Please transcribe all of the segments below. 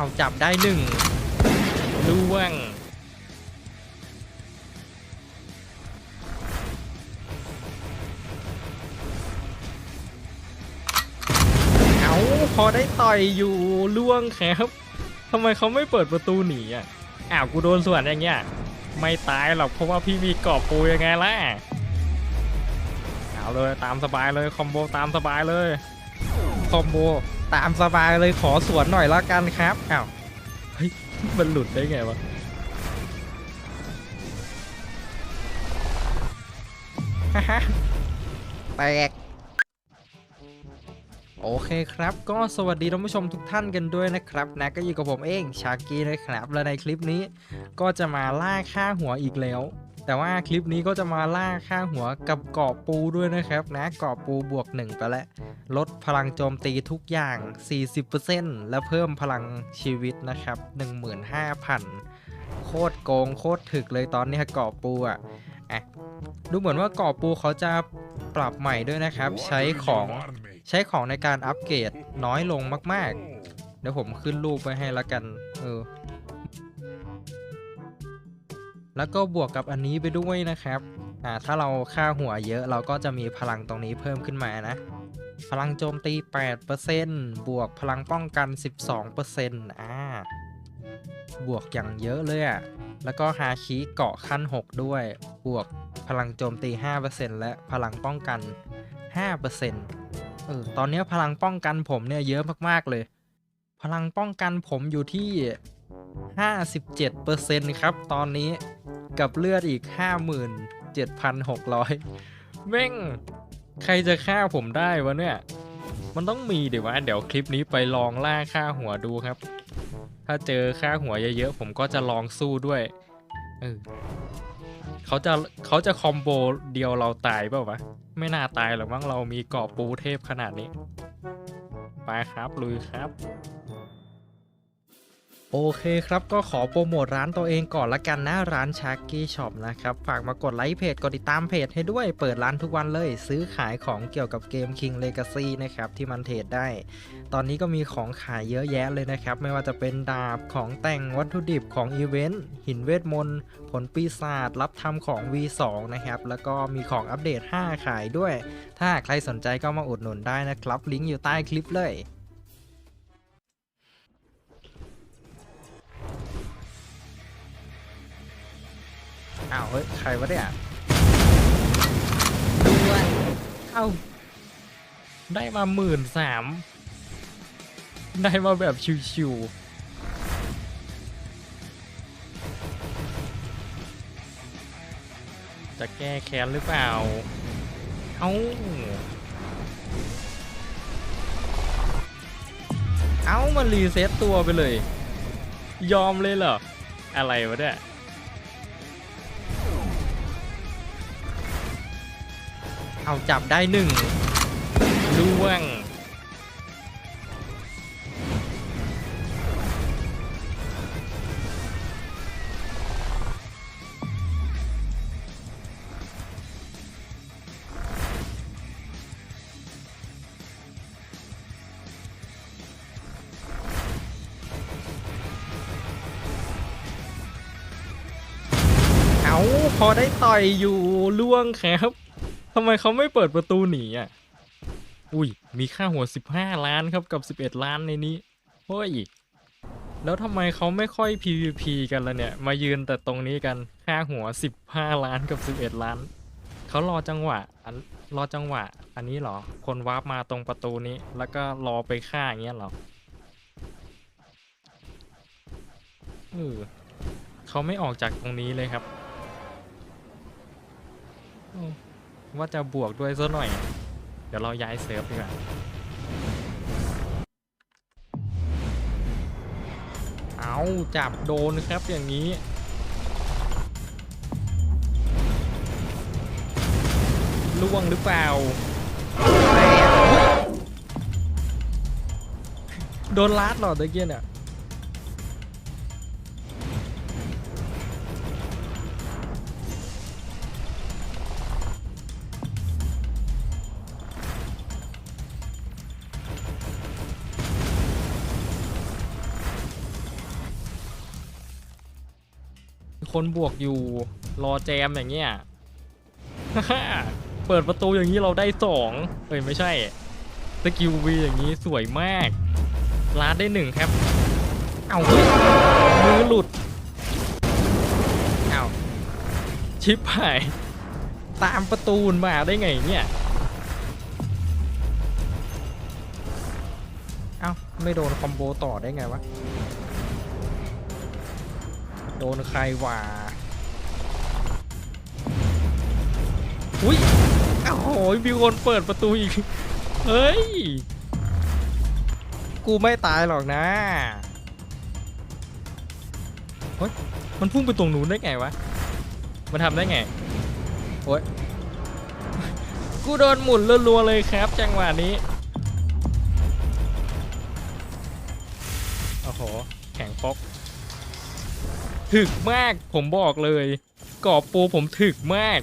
เอาจับได้หนึ่งล่วงเอาพอได้ต่อยอยู่ล่วงครับทำไมเขาไม่เปิดประตูหนีอะอ้าวกูโดนส่วนอย่างเงี้ยไม่ตายหรอกเพราะว่าพี่มีกรอบปูยังไงล่ะเอาเลยตามสบายเลยคอมโบตามสบายเลยคอมโบ ตามสบายเลยขอสวนหน่อยละกันครับอ้าวเฮ้ยมันหลุดได้ไงวะแตกโอเคครับก็สวัสดีท่านผู้ชมทุกท่านกันด้วยนะครับนะก็อยู่กับผมเองชากีนะครับ และในคลิปนี้ก็จะมาล่าค่าหัวอีกแล้ว แต่ว่าคลิปนี้ก็จะมาล่าค่าหัวกับเกาะปูด้วยนะครับนะเกาะปูบวก 1 ไปแล้ว ลดพลังโจมตีทุกอย่าง 40%และเพิ่มพลังชีวิตนะครับ 15,000 โคตรโกงโคตรถึกเลยตอนนี้เกาะปูอะอะดูเหมือนว่าเกาะปูเขาจะปรับใหม่ด้วยนะครับ ใช้ของใช้ของในการอัปเกรดน้อยลงมาก ๆ เดี๋ยวผมขึ้นรูปไว้ให้ละกัน เออ แล้วก็บวกกับอันนี้ไปด้วยนะครับอ่าถ้าเราค่าหัวเยอะเราก็จะมีพลังตรงนี้เพิ่มขึ้นมานะ พลังโจมตี 8%บวกพลังป้องกัน 12%อ่าบวกอย่างเยอะเลยอะ่ะแล้วก็ฮาคิเกาะขั้น 6 ด้วย บวกพลังโจมตี 5%และพลังป้องกัน 5%เออตอนนี้พลังป้องกันผมเนี่ยเยอะมากๆเลย พลังป้องกันผมอยู่ที่ 57%ครับ ตอนนี้กับเลือดอีก 57,600 แม่ง ใครจะฆ่าผมได้วะเนี่ย มันต้องมีเดี๋ยววะ เดี๋ยวคลิปนี้ไปลองล่าค่าหัวดูครับ ถ้าเจอค่าหัวเยอะๆ ผมก็จะลองสู้ด้วยเออเขาจะเขาจะคอมโบเดียวเราตายเปล่าวะ ไม่น่าตายหรอกมั้งเรามีเกาะปูเทพขนาดนี้ ไปครับลุยครับ โอเคครับ ก็ขอโปรโมทร้านตัวเองก่อนละกันนะ ร้านชาร์กี้ช็อปนะครับ ฝากมากดไลค์เพจ กดติดตามเพจให้ด้วยเปิดร้านทุกวันเลย ซื้อขายของเกี่ยวกับเกม King Legacy นะครับ ที่มันเทรดได้ ตอนนี้ก็มีของขายเยอะแยะเลยนะครับ ไม่ว่าจะเป็นดาบของแต่งวัตถุดิบของอีเวนต์หินเวทมนต์ผลปีศาจรับทำของ V2 นะครับ แล้วก็มีของอัปเดต 5 ขายด้วย ถ้าใครสนใจก็มาอุดหนุนได้นะครับลิงก์อยู่ใต้คลิปเลย อ้าวเฮ้ยใครวะเนี่ยด้วยเอ้าได้มาหมื่นสามได้มาแบบชิวๆจะแก้แค้นหรือเปล่า เอ้า เอ้ามันรีเซ็ตตัวไปเลย ยอมเลยเหรอ อะไรวะเนี่ย เอาจับได้หนึ่งล่วง เอาพอได้ต่อยอยู่ล่วงครับ ทำไมเขาไม่เปิดประตูหนีอะ อุ้ย มีค่าหัว 15 ล้านครับกับ 11 ล้านในนี้เฮ้ย แล้วทำไมเขาไม่ค่อย PVP กันละเนี่ย มายืนแต่ตรงนี้กัน ค่าหัว 15 ล้านกับ 11 ล้าน เขารอจังหวะรอจังหวะ อันนี้เหรอ คนวาร์ปมาตรงประตูนี้ แล้วก็รอไปฆ่าอย่างเงี้ยเหรอเออเขาไม่ออกจากตรงนี้เลยครับ ว่าจะบวกด้วยซะหน่อย เดี๋ยวเราย้ายเซิร์ฟดีกว่าเอาจับโดนครับอย่างนี้ล่วงหรือเปล่า โดนลัดหรอตะเกียเนี่ย คนบวกอยู่ รอแจมอย่างเงี้ย เปิดประตูอย่างนี้เราได้สองเอ้ยไม่ใช่ สกิลวีอย่างนี้สวยมากลาดได้หนึ่งครับ เอาเฮ้ยมือหลุด เอาชิปหาย ตามประตูมาได้ไงเนี่ยเอ้าไม่โดนคอมโบต่อได้ไงวะ โดนใครว่าอุ้ยโอ้โหมีคนเปิดประตูอีก เฮ้ย กูไม่ตายหรอกนะมันพุ่งไปตรงนู้นได้ไงวะ มันทำได้ไงโอ้ย กูโดนหมุนรัวๆเลยครับ จังหวะนี้ โอ้โห แข็งป๊อก ถึกมากผมบอกเลยกรอบปูผมถึกมาก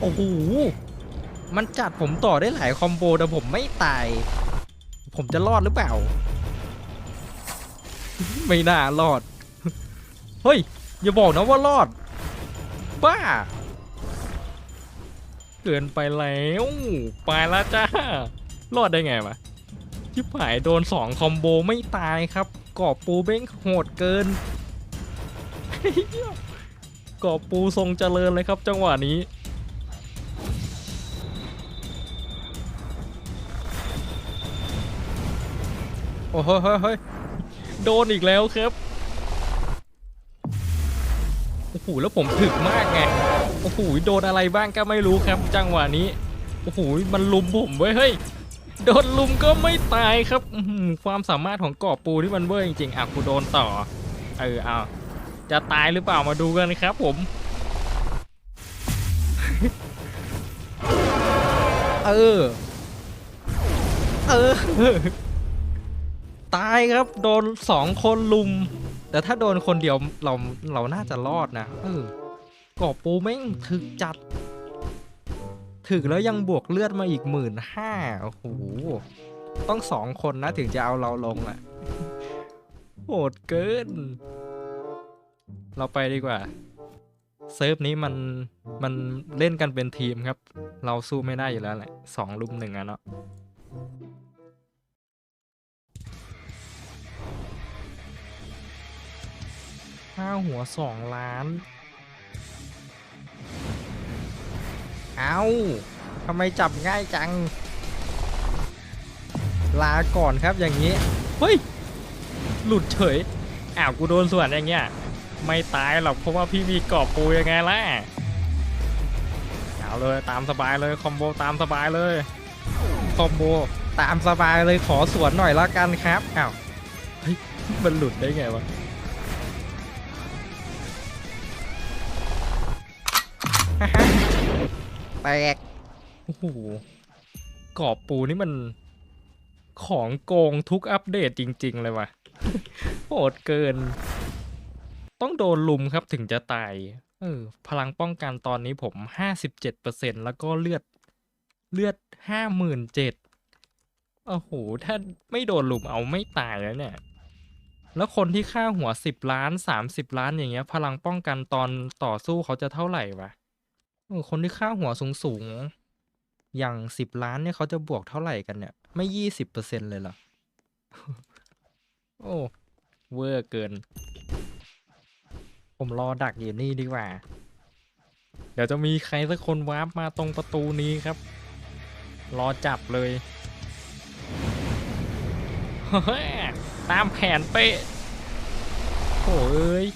โอ้โห มันจัดผมต่อได้หลายคอมโบแต่ผมไม่ตาย ผมจะรอดหรือเปล่า ไม่น่ารอด เฮ้ย อย่าบอกนะว่ารอด บ้า เกินไปแล้วไปแล้วจ้า รอดได้ไงวะชิบหายโดนสองคอมโบไม่ตายครับ กรอบปูเบ้งโหดเกินกรอบปูทรงเจริญเลยครับ จังหวะนี้โอ้โหเฮ้ยโดนอีกแล้วครับโอ้โหแล้วผมถึกมากไงโอ้โหโดนอะไรบ้างก็ไม่รู้ครับ จังหวะนี้โอ้โหมันลุมผมไว้ยเฮ้ย โดนลุมก็ไม่ตายครับความสามารถของกอบปูที่มันเวอร์จริงๆอะกูโดนต่อ เออเอาจะตายหรือเปล่ามาดูกันครับผม เออ เออ ตายครับโดนสองคนลุม แต่ถ้าโดนคนเดียวเราเราน่าจะรอดนะ เออกอบปูแม่งถึกจัด ถึกแล้วยังบวกเลือดมาอีกหมื่นห้าโอ้โห ต้องสองคนนะถึงจะเอาเราลงอะโหดเกิน เราไปดีกว่า เซิร์ฟนี้มันมันเล่นกันเป็นทีมครับ เราสู้ไม่ได้อยู่แล้วแหละสองลุมหนึ่งอะเนาะห้าหัวสองล้าน เอาทำไมจับง่ายจัง ลาก่อนครับอย่างนี้ เฮ้ย หลุดเฉย อ้าว กูโดนส่วนอย่างเงี้ย ไม่ตายหรอกเพราะว่าพี่มีกรอบปูยังไงล่ะ เอาเลยตามสบายเลยคอมโบตามสบายเลย คอมโบตามสบายเลยขอสวนหน่อยละกันครับ อ้าวมันหลุดได้ไงวะ แตกโอ้โหกรอบปูนี่มันของโกงทุกอัปเดตจริง ๆ เลยว่ะโหดเกิน ต้องโดนลุมครับถึงจะตาย เออ พลังป้องกันตอนนี้ผมห้าสิบเจ็ดเปอร์เซ็นแล้วก็เลือด เลือดห้าหมื่นเจ็ดโอ้โห ถ้าไม่โดนลุมเอาไม่ตายแล้วเนี่ย แล้วคนที่ค่าหัวสิบล้านสามสิบล้านอย่างเงี้ย พลังป้องกันตอนต่อสู้เขาจะเท่าไหร่วะเออ คนที่ค่าหัวสูงสูงๆอย่างสิบล้านเนี่ยเขาจะบวกเท่าไหร่กันเนี่ย ไม่ยี่สิบเปอร์เซ็นเลยเหรอ โอ้ เวอร์เกิน ผมรอดักอยู่นี่ดีกว่า เดี๋ยวจะมีใครสักคนวาร์ปมาตรงประตูนี้ครับ รอจับเลย ตามแผนเป๊ะโอ้เอ้ย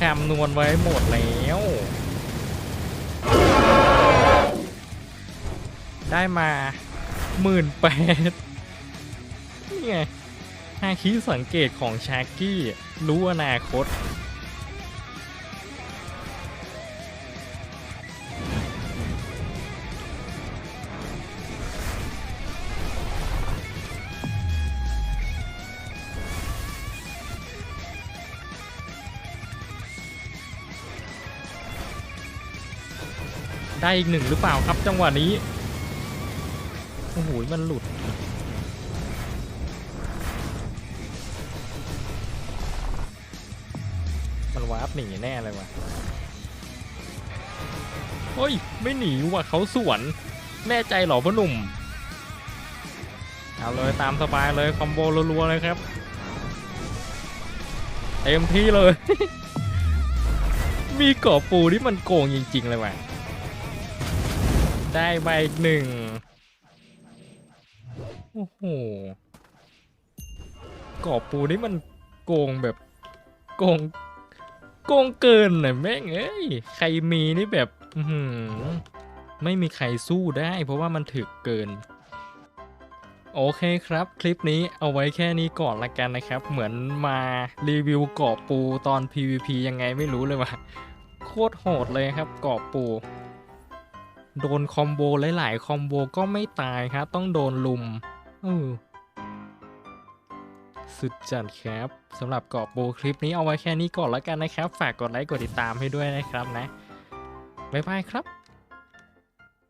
คำนวณไว้หมดแล้ว ได้มาหมื่นแปดนี่ไงฮาคิสังเกตของชาร์กี้ รู้อนาคต ได้อีกหนึ่งหรือเปล่าครับจังหวะนี้ อ้โห มันหลุดร์ทหนีแน่เลยว่ะเฮ้ย ไม่หนีว่ะเขาสวน แน่ใจหรอพ่อหนุ่ม เอาเลยตามสบายเลย คอมโบรัวๆเลยครับ เต็มที่เลย มีกาะปูที่มันโกงจริง ๆ เลยว่ะ ได้ใบอีกหนึ่ง อ้โหกาะปูนี่มันโกงแบบโกงโกงเกินน่ะแม่งเอ้ยใครมีนี่แบบไม่มีใครสู้ได้ เพราะว่ามันถึกเกิน โอเคครับ คลิปนี้เอาไว้แค่นี้ก่อนละกันนะครับ เหมือนมารีวิวกาะปูตอน PVP ยังไงไม่รู้เลยว่ะโคตรโหดเลยครับกาะปูโดนคอมโบหลาย ๆ คอมโบก็ไม่ตายครับต้องโดนลุม เออสุดจัดครับสำหรับเกาะปูคลิปนี้เอาไว้แค่นี้ก่อนละกันนะครับ ฝากกดไลค์กดติดตามให้ด้วยนะครับนะ บ๊ายบายครับ